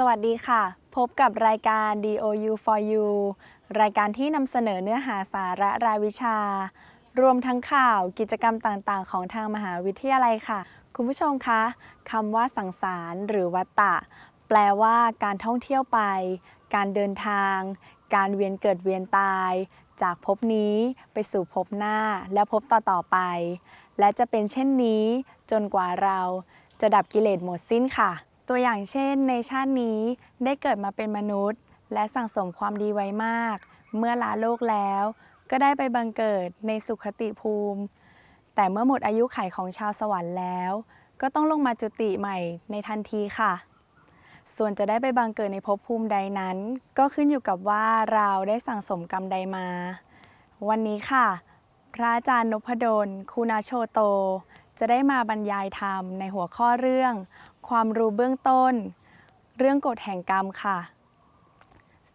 สวัสดีค่ะ พบกับรายการ DOU for You รายการที่นำเสนอเนื้อหาสาระรายวิชา รวมทั้งข่าวกิจกรรมต่างๆ ของทางมหาวิทยาลัยค่ะ คุณผู้ชมคะคำว่าสังสารหรือวัตตะ แปลว่าการท่องเที่ยวไป การเดินทาง การเวียนเกิดเวียนตาย จากภพนี้ไปสู่ภพหน้าและภพต่อๆไป และจะเป็นเช่นนี้ จนกว่าเราจะดับกิเลสหมดสิ้นค่ะ ตัวอย่างเช่น ในชาตินี้ได้เกิดมาเป็นมนุษย์ และสั่งสมความดีไว้มาก เมื่อลาโลกแล้ว ก็ได้ไปบังเกิดในสุขติภูมิ แต่เมื่อหมดอายุไขของชาวสวรรค์แล้ว ก็ต้องลงมาจุติใหม่ในทันทีค่ะ ส่วนจะได้ไปบังเกิดในภพภูมิใดนั้น ก็ขึ้นอยู่กับว่าเราได้สั่งสมกรรมใดมา วันนี้ค่ะ พระอาจารย์นพดล คุณาโชโต จะได้มาบรรยายธรรมในหัวข้อเรื่อง ความรู้เบื้องต้น เรื่องกฎแห่งกรรมค่ะ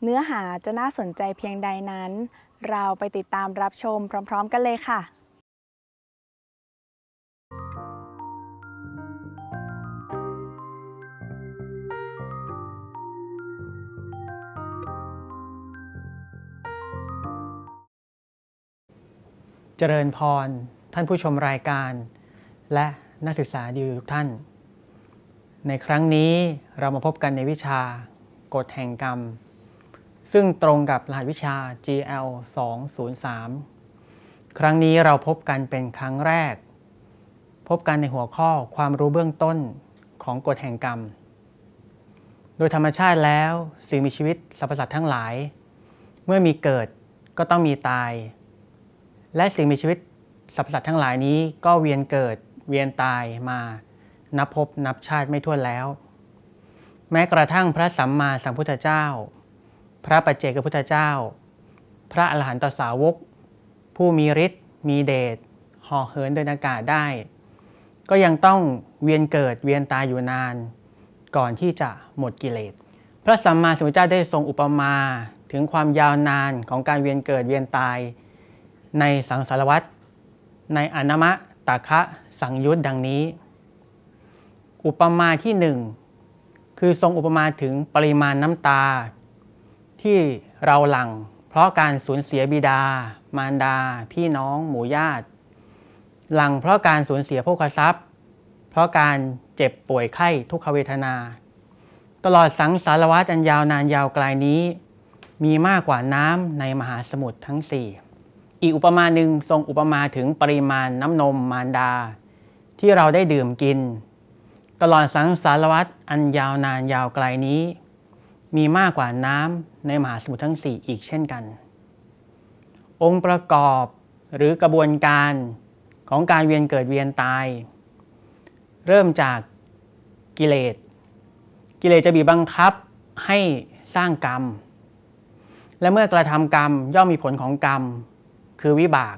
เนื้อหาจะน่าสนใจเพียงใดนั้น เราไปติดตามรับชมพร้อม ๆ กันเลยค่ะเจริญพร ท่านผู้ชมรายการ และนักศึกษาดีทุกท่าน ในครั้งนี้เรามาพบกันในวิชากฎแห่งกรรม ซึ่งตรงกับรหัสวิชา GL 203 ครั้งนี้เราพบกันเป็นครั้งแรก พบกันในหัวข้อความรู้เบื้องต้นของกฎแห่งกรรม โดยธรรมชาติแล้วสิ่งมีชีวิตสรรพสัตว์ทั้งหลาย เมื่อมีเกิดก็ต้องมีตาย และสิ่งมีชีวิตสรรพสัตว์ทั้งหลายนี้ก็เวียนเกิด เวียนตายมา นับพบนับชาติไม่ถ้วนแล้ว แม้กระทั่งพระสัมมาสัมพุทธเจ้า พระปัจเจกพุทธเจ้า พระอรหันตสาวก ผู้มีฤทธิ์มีเดชห่อเหินเดินอากาศได้ ก็ยังต้องเวียนเกิดเวียนตายอยู่นาน ก่อนที่จะหมดกิเลส พระสัมมาสัมพุทธเจ้าได้ทรงอุปมาถึงความยาวนานของการเวียนเกิดเวียนตาย ในสังสารวัตในอนามะ ตาคะสังยุตดังนี้ อุปมาที่หนึ่งคือทรงอุปมาถึงปริมาณน้ำตา ที่เราหลั่ง เพราะการสูญเสียบิดา มารดา พี่น้อง หมู่ญาติ หลั่งเพราะการสูญเสียโภคทรัพย์ เพราะการเจ็บป่วยไข้ทุกขเวทนา ตลอดสังสารวัตรอันยาวนานยาวไกลนี้ มีมากกว่าน้ำในมหาสมุทรทั้งสี่ อีกอุปมาหนึ่งทรงอุปมาถึงปริมาณน้ำนมมารดา ที่เราได้ดื่มกิน ตลอดสังสารวัตรอันยาวนานยาวไกลนี้ มีมากกว่าน้ำในมหาสมุทรทั้งสี่อีกเช่นกัน องค์ประกอบหรือกระบวนการของการเวียนเกิดเวียนตาย เริ่มจากกิเลส กิเลสจะบีบบังคับให้สร้างกรรม และเมื่อกระทำกรรมย่อมมีผลของกรรม คือวิบาก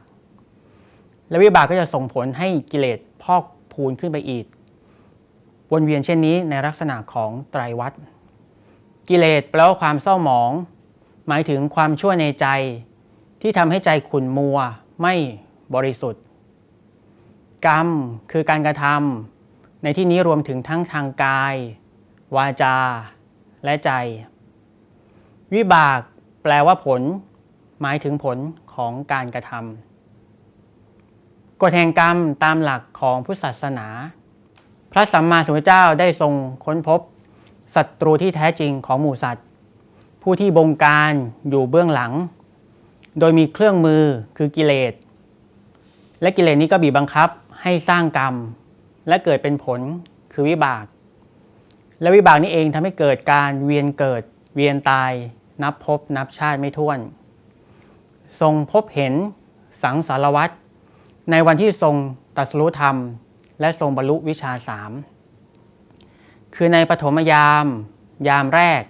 และวิบากก็จะส่งผลให้กิเลสพอกพูนขึ้นไปอีก วนเวียนเช่นนี้ในลักษณะของไตรวัฏกิเลสแปลว่าความเศร้าหมอง หมายถึงความชั่วในใจ ที่ทำให้ใจขุ่นมัวไม่บริสุทธิ์ กรรมคือการกระทำในที่นี้รวมถึงทั้งทางกาย วาจา และใจ วิบากแปลว่าผล หมายถึงผลของการกระทำกฎแห่งกรรมตามหลักของพุทธศาสนา พระสัมมาสัมพุทธเจ้าได้ทรงค้นพบศัตรูที่แท้จริงของหมู่สัตว์ ผู้ที่บงการอยู่เบื้องหลัง โดยมีเครื่องมือคือกิเลส และกิเลสนี้ก็บีบบังคับให้สร้างกรรม และเกิดเป็นผลคือวิบาก และวิบากนี้เองทำให้เกิดการเวียนเกิดเวียนตาย นับพบนับชาติไม่ถ้วน ทรงพบเห็นสังสารวัตรในวันที่ทรงตัสรู้ธรรม และทรงบรรลุวิชาสามคือในปฐมยาม ยามแรก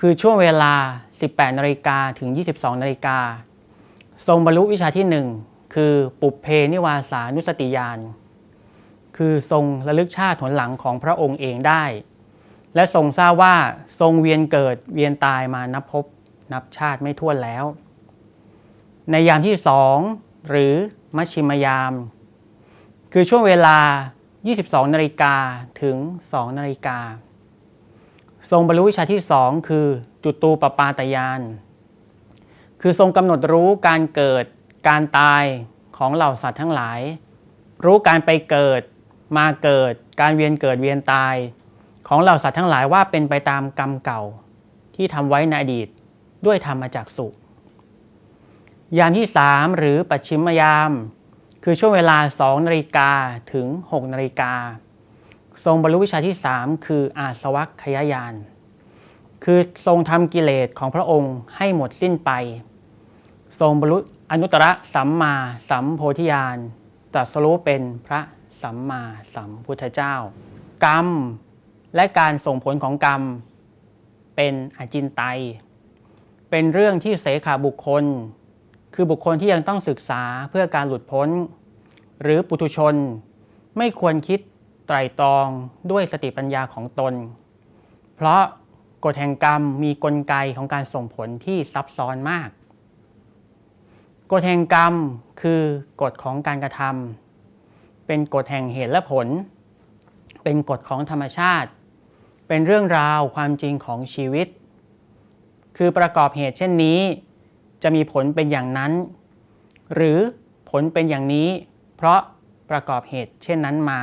คือช่วงเวลา 18นาฬิกาถึง 22นาฬิกาทรงบรรลุวิชาที่หนึ่งคือปุเพนิวาสานุสติญาณคือทรงระลึกชาติหนหลังของพระองค์เองได้ และทรงทราบว่าทรงเวียนเกิดเวียนตายมานับพบนับชาติไม่ถ้วนแล้ว ในยามที่สองหรือมัชชิมยาม คือช่วงเวลา 22 นาฬิกาถึง 2 นาฬิกา ทรงบรรลุวิชาที่สองคือจุตูปปาตยาน คือทรงกำหนดรู้การเกิดการตายของเหล่าสัตว์ทั้งหลาย รู้การไปเกิดมาเกิดการเวียนเกิดเวียนตาย ของเหล่าสัตว์ทั้งหลายว่าเป็นไปตามกรรมเก่า ที่ทำไว้ในอดีตด้วยธรรมจักสุ ยามที่สามหรือปัจฉิมยาม คือช่วงเวลา 2นาฬิกาถึง 6นาฬิกา ทรงบรรลุวิชาที่ 3 คืออาสวัคยายาน คือทรงทำกิเลสของพระองค์ให้หมดสิ้นไป ทรงบรรลุอนุตตรสัมมาสัมโพธิญาณตรัสรู้เป็นพระสัมมาสัมพุทธเจ้า กรรมและการส่งผลของกรรม เป็นอจินไตย เป็นเรื่องที่เสขาบุคคล คือบุคคลที่ยังต้องศึกษาเพื่อการหลุดพ้น หรือปุถุชน ไม่ควรคิดไตรตรองด้วยสติปัญญาของตน เพราะกฎแห่งกรรมมีกลไกของการส่งผลที่ซับซ้อนมาก กฎแห่งกรรมคือกฎของการกระทำเป็นกฎแห่งเหตุและผล เป็นกฎของธรรมชาติ เป็นเรื่องราวความจริงของชีวิต คือประกอบเหตุเช่นนี้ จะมีผลเป็นอย่างนั้น หรือผลเป็นอย่างนี้ เพราะประกอบเหตุเช่นนั้นมา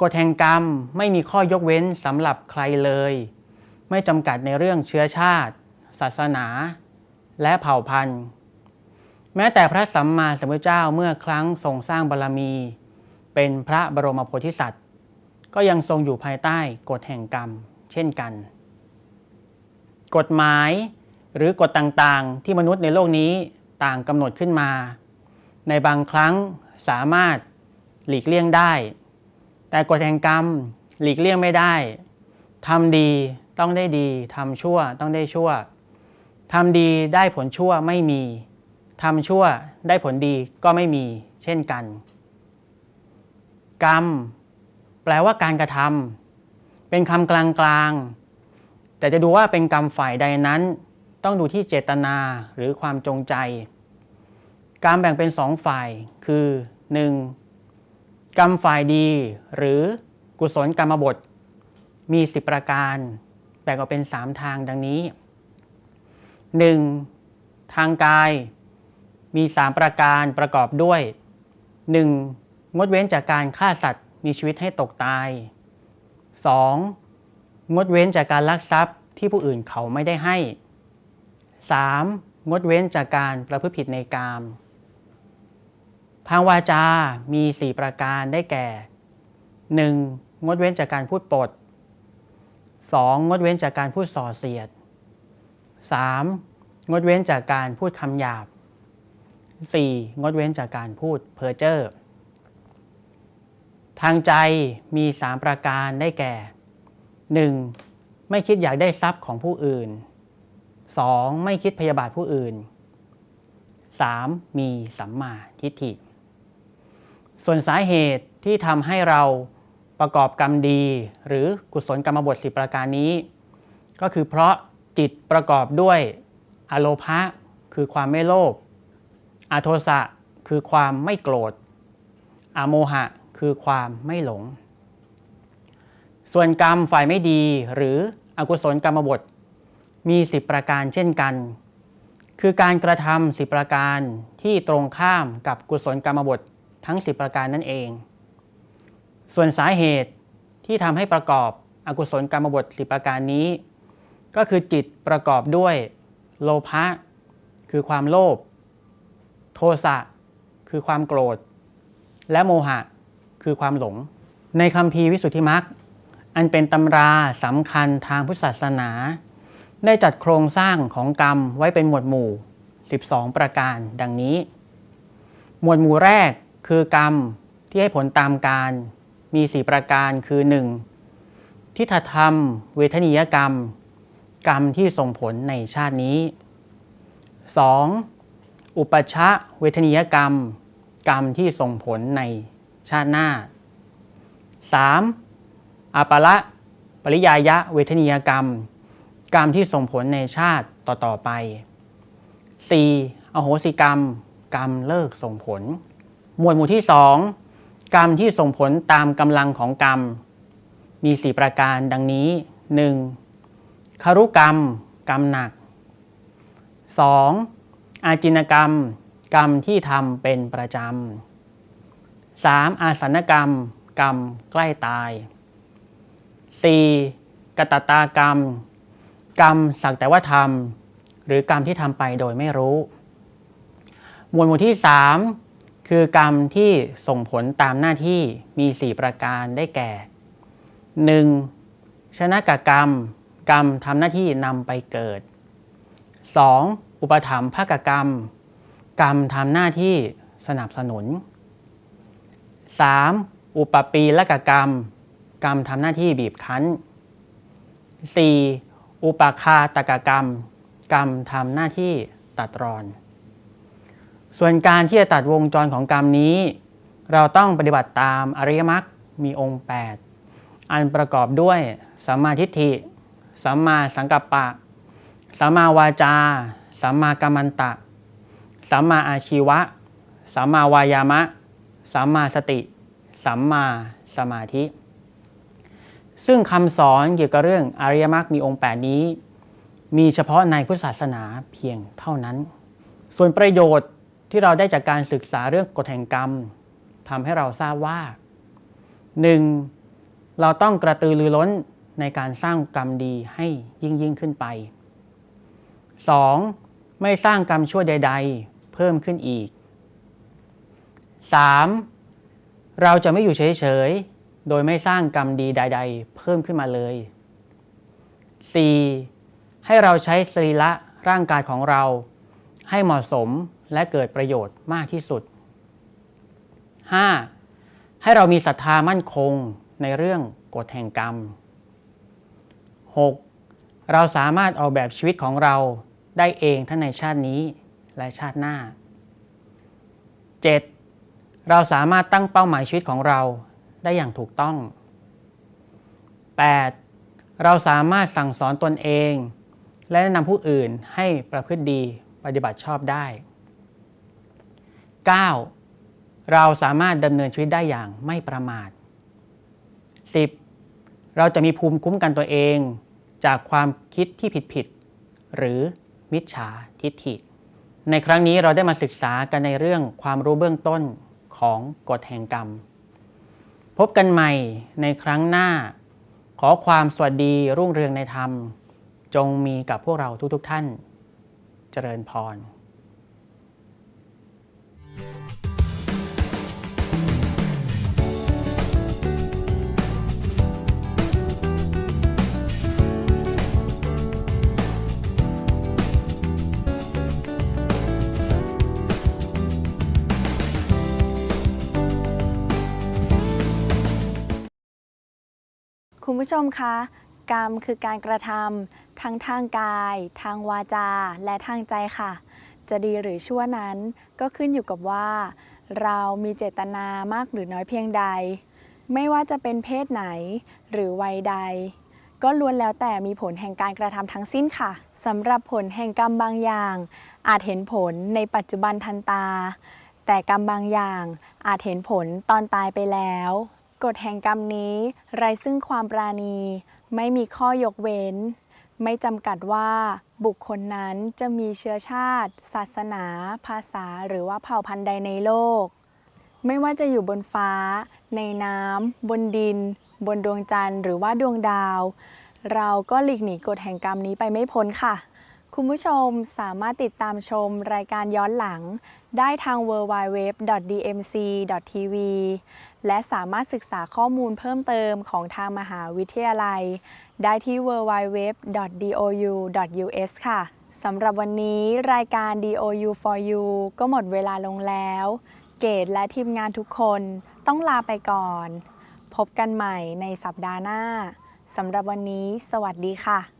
กฎแห่งกรรมไม่มีข้อยกเว้นสำหรับใครเลย ไม่จำกัดในเรื่องเชื้อชาติ ศาสนา และเผ่าพันธุ์ แม้แต่พระสัมมาสัมพุทธเจ้าเมื่อครั้งทรงสร้างบารมี เป็นพระบรมโพธิสัตว์ ก็ยังทรงอยู่ภายใต้กฎแห่งกรรม เช่นกัน กฎหมาย หรือกฎต่างๆ ที่มนุษย์ในโลกนี้ต่างกำหนดขึ้นมา ในบางครั้งสามารถหลีกเลี่ยงได้ แต่กฎแห่งกรรมหลีกเลี่ยงไม่ได้ทำดีต้องได้ดีทำชั่วต้องได้ชั่วทำดีได้ผลชั่วไม่มีทำชั่วได้ผลดีก็ไม่มีเช่นกัน กรรม แปลว่าการกระทำเป็นคำกลางๆแต่จะดูว่าเป็นกรรมฝ่ายใดนั้น ต้องดูที่เจตนาหรือความจงใจ การแบ่งเป็นสองฝ่ายคือ 1. กรรมฝ่ายดี หรือกุศลกรรมบท มีสิบประการแบ่งออกเป็นสามทางดังนี้ 1. ทางกายมีสามประการประกอบด้วย 1. งดเว้นจากการฆ่าสัตว์มีชีวิตให้ตกตาย 2. งดเว้นจากการลักทรัพย์ที่ผู้อื่นเขาไม่ได้ให้ 3. งดเว้นจากการประพฤติผิดในกาม ทางวาจา มี 4 ประการได้แก่ 1. งดเว้นจากการพูดปด 2. งดเว้นจากการพูดส่อเสียด 3. งดเว้นจากการพูดคำหยาบ 4. งดเว้นจากการพูดเพ้อเจ้อ ทางใจมี 3 ประการได้แก่ 1. ไม่คิดอยากได้ทรัพย์ของผู้อื่น 2. ไม่คิดพยาบาทผู้อื่น 3. มีสัมมาทิฏฐิ ส่วนสาเหตุที่ทำให้เราประกอบกรรมดี หรือกุศลกรรมบทสิประการนี้ ก็คือเพราะจิตประกอบด้วยอโลภะคือความไม่โลภอโทสะคือความไม่โกรธอโมหะคือความไม่หลง ส่วนกรรมฝ่ายไม่ดีหรืออกุศลกรรมบท มีสิบประการเช่นกัน คือการกระทำสิบประการที่ตรงข้ามกับกุศลกรรมบททั้งสิบประการนั่นเอง ส่วนสาเหตุที่ทำให้ประกอบอกุศลกรรมบทสิบประการนี้ ก็คือจิตประกอบด้วยโลภะคือความโลภโทสะคือความโกรธ และโมหะคือความหลง ในคำพีวิสุทธิมรรคอันเป็นตำราสำคัญทางพุทธศาสนา ได้จัดโครงสร้างของกรรมไว้เป็นหมวดหมู่ 12 ประการดังนี้ หมวดหมู่แรกคือกรรมที่ให้ผลตามการมี 4 ประการคือ 1. ทิฏฐธรรม เวทนิยกรรม กรรมที่ส่งผลในชาตินี้ 2. อุปชะเวทนิยกรรม กรรมที่ส่งผลในชาติหน้า 3. อปละปริยายะเวทนิยกรรม กรรมที่ส่งผลในชาติต่อๆไป 4. อโหสิกรรม กรรมเลิกส่งผล หมวดหมู่ที่ 2 กรรมที่ส่งผลตามกำลังของกรรม มี 4 ประการดังนี้ 1. คารุกรรม กรรมหนัก 2. อาจินกรรม กรรมที่ทำเป็นประจำ 3. อาสนกรรม กรรมใกล้ตาย 4. กตตากรรม กรรมสักแต่ว่าทำหรือกรรมที่ทำไปโดยไม่รู้ หมวดหมู่ที่ 3 คือกรรมที่ส่งผลตามหน้าที่มี 4 ประการได้แก่ 1. ชนะกกรรม กรรมทำหน้าที่นำไปเกิด 2. อุปถัมภกกรรม กรรมทำหน้าที่สนับสนุน 3. อุปปีละกกรรม กรรมทำหน้าที่บีบคั้น 4. อุปาคาตกกรรม กรรมทำหน้าที่ตัดรอน ส่วนการที่จะตัดวงจรของกรรมนี้ เราต้องปฏิบัติตามอริยมรรคมีองค์ 8 อันประกอบด้วยสัมมาทิฏฐิสัมมาสังกัปปะสัมมาวาจาสัมมากัมมันตะสัมมาอาชีวะสัมมาวายามะสัมมาสติ สัมมาสมาธิ ซึ่งคำสอนเกี่ยวกับเรื่องอริยมรรคมีองค์ 8 นี้ มีเฉพาะในพุทธศาสนาเพียงเท่านั้น ส่วนประโยชน์ที่เราได้จากการศึกษาเรื่องกฎแห่งกรรมทำให้เราทราบว่า 1. เราต้องกระตือรือร้นในการสร้างกรรมดีให้ยิ่งยิ่งขึ้นไป 2. ไม่สร้างกรรมชั่วใด ๆ เพิ่มขึ้นอีก 3. เราจะไม่อยู่เฉยๆ โดยไม่สร้างกรรมดีใด ๆ เพิ่มขึ้นมาเลย 4. ให้เราใช้สรีระร่างกายของเรา ให้เหมาะสมและเกิดประโยชน์มากที่สุด 5. ให้เรามีศรัทธามั่นคงในเรื่องกฎแห่งกรรม 6. เราสามารถออกแบบชีวิตของเราได้เองทั้งในชาตินี้และชาติหน้า 7. เราสามารถตั้งเป้าหมายชีวิตของเรา ได้อย่างถูกต้อง 8. เราสามารถสั่งสอนตนเอง และแนะนำผู้อื่นให้ประพฤติดีปฏิบัติชอบได้ 9. เราสามารถดำเนินชีวิตได้อย่างไม่ประมาท 10. เราจะมีภูมิคุ้มกันตัวเอง จากความคิดที่ผิดๆหรือมิจฉาทิฏฐิ ในครั้งนี้เราได้มาศึกษากันในเรื่องความรู้เบื้องต้นของกฎแห่งกรรม พบกันใหม่ในครั้งหน้า ขอความสวัสดีรุ่งเรืองในธรรม จงมีกับพวกเราทุกๆทท่าน เจริญพร คุณผู้ชมคะ กรรมคือการกระทำทั้งทางกาย ทางวาจา และทางใจค่ะ จะดีหรือชั่วนั้นก็ขึ้นอยู่กับว่า เรามีเจตนามากหรือน้อยเพียงใด ไม่ว่าจะเป็นเพศไหน หรือวัยใด ก็ล้วนแล้วแต่มีผลแห่งการกระทำทั้งสิ้นค่ะสำหรับผลแห่งกรรมบางอย่าง อาจเห็นผลในปัจจุบันทันตา แต่กรรมบางอย่างอาจเห็นผลตอนตายไปแล้ว กฎแห่งกรรมนี้ไร้ซึ่งความปราณี ไม่มีข้อยกเว้น ไม่จำกัดว่าบุคคลนั้นจะมีเชื้อชาติ ศาสนา ภาษา หรือว่าเผ่าพันธุ์ใดในโลก ไม่ว่าจะอยู่บนฟ้า ในน้ำบนดิน บนดวงจันทร์ หรือว่าดวงดาว เราก็หลีกหนีกฎแห่งกรรมนี้ไปไม่พ้นค่ะ คุณผู้ชมสามารถติดตามชมรายการย้อนหลัง ได้ทาง www.dmc.tv และสามารถศึกษาข้อมูลเพิ่มเติมของทางมหาวิทยาลัย ได้ที่ www.dou.us ค่ะสำหรับวันนี้รายการ DOU for You ก็หมดเวลาลงแล้ว เกดและทีมงานทุกคนต้องลาไปก่อน พบกันใหม่ในสัปดาห์หน้าสำหรับวันนี้ สวัสดีค่ะ